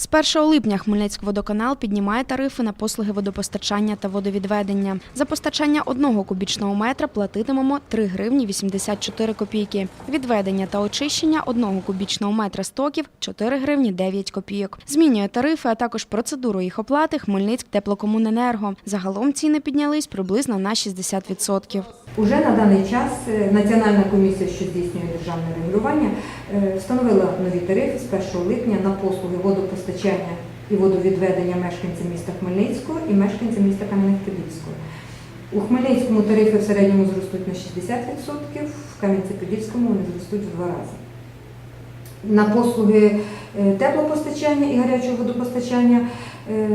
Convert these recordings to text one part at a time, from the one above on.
З 1 липня Хмельницькводоканал піднімає тарифи на послуги водопостачання та водовідведення. За постачання одного кубічного метра платитимемо 3 гривні 84 копійки. Відведення та очищення одного кубічного метра стоків 4 гривні 9 копійок. Змінює тарифи, а також процедуру їх оплати Хмельницьк теплокомуненерго. Загалом ціни піднялись приблизно на 60%. Уже на даний час е, Національна комісія, що здійснює державне регулювання, е, встановила нові тарифи з 1 липня на послуги водопостачання і водовідведення мешканцям міста Хмельницького і мешканцям міста Кам'янець-Подільського. У Хмельницькому тарифи в середньому зростуть на 60%, в Кам'янці-Подільському вони зростуть в два рази. На послуги е, теплопостачання і гарячого водопостачання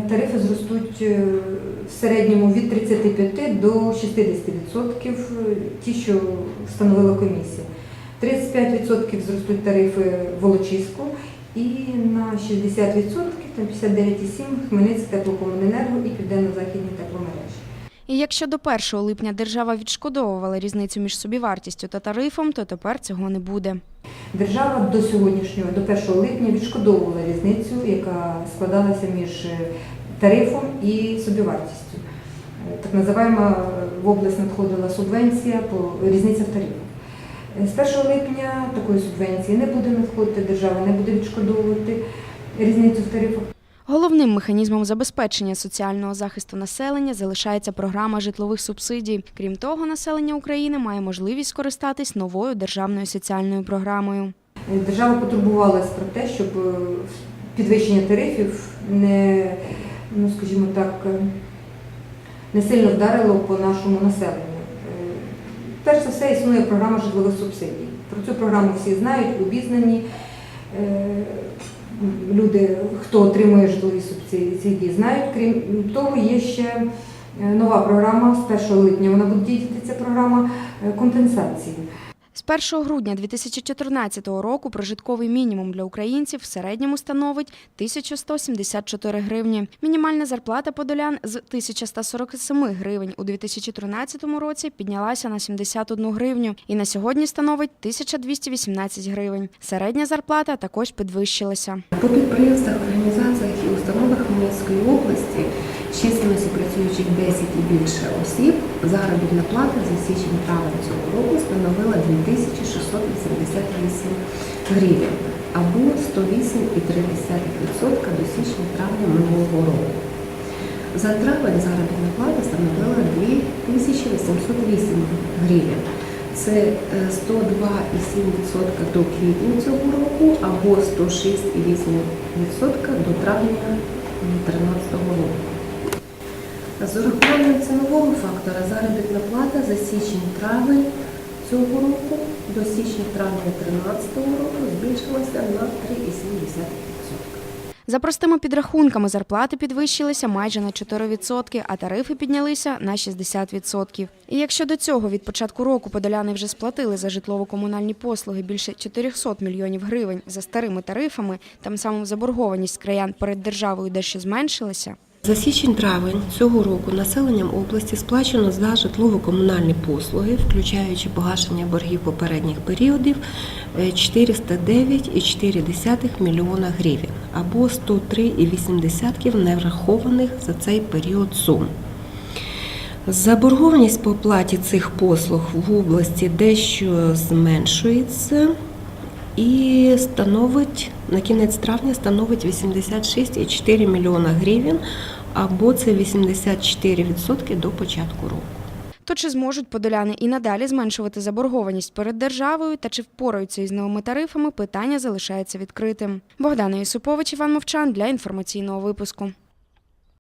тарифи зростуть е, в середньому від 35 до 60%, е, ті, що встановила комісія. 35% зростуть тарифи Волочиську і на 60%, там 59,7% Хмельницька теплокомуненерго і Південно-Західні тепломережі. І якщо до 1 липня держава відшкодовувала різницю між собівартістю та тарифом, то тепер цього не буде. Держава до сьогоднішнього, до 1 липня, відшкодовувала різницю, яка складалася між е, тарифом і собівартістю. Е, Так називаємо в область надходила субвенція по різниця в тарифах. Е, З 1 липня такої субвенції не буде надходити, держава не буде відшкодовувати різницю в тарифах. Головним механізмом забезпечення соціального захисту населення залишається програма житлових субсидій. Крім того, населення України має можливість скористатись новою державною соціальною програмою. Держава потурбувалась про те, щоб е, підвищення тарифів не, ну скажімо так, е, не сильно вдарило по нашому населенню. Е, Перш за все існує програма житлових субсидій. Про цю програму всі знають, обізнані. Люди, хто отримує житлові субсидії, знають. Крім того, є ще е, нова програма з 1 липня. Вона буде діяти ця програма е, компенсації. З 1 грудня 2014 року прожитковий мінімум для українців в середньому становить 1174 гривні. Мінімальна зарплата подолян з 1147 гривень у 2013 році піднялася на 71 гривню і на сьогодні становить 1218 гривень. Середня зарплата також підвищилася. По підприємствах, організаціях і установах Хмельницької області з численністю працюючих 10 і більше осіб заробітна плата за січень травень цього року становила 2688 гривень або 108,3% до січня травня минулого року. За травень заробітна плата становила 2808 гривень. Це е, 102,7% до квітня цього року або 106,8% до травня 2013 року. З урахуванням цінового фактора заробітна плата за січень-травень цього року до січня-травня 2013 року збільшилася на 3,7%. За простими підрахунками, зарплати підвищилися майже на 4%, а тарифи піднялися на 60%. І якщо до цього від початку року подоляни вже сплатили за житлово-комунальні послуги більше 400 мільйонів гривень за старими тарифами, тим самим заборгованість краян перед державою дещо зменшилася. За січень-травень цього року населенням області сплачено за житлово-комунальні послуги, включаючи погашення боргів попередніх періодів, е, 409,4 мільйона гривень або 103,8 неврахованих за цей період сум. Заборгованість по оплаті цих послуг в області дещо зменшується і становить на кінець травня становить 86,4 мільйона гривень, або це 84% до початку року. То чи зможуть подоляни і надалі зменшувати заборгованість перед державою та чи впораються із новими тарифами, питання залишається відкритим. Богдана Юсупович, Іван Мовчан для інформаційного випуску.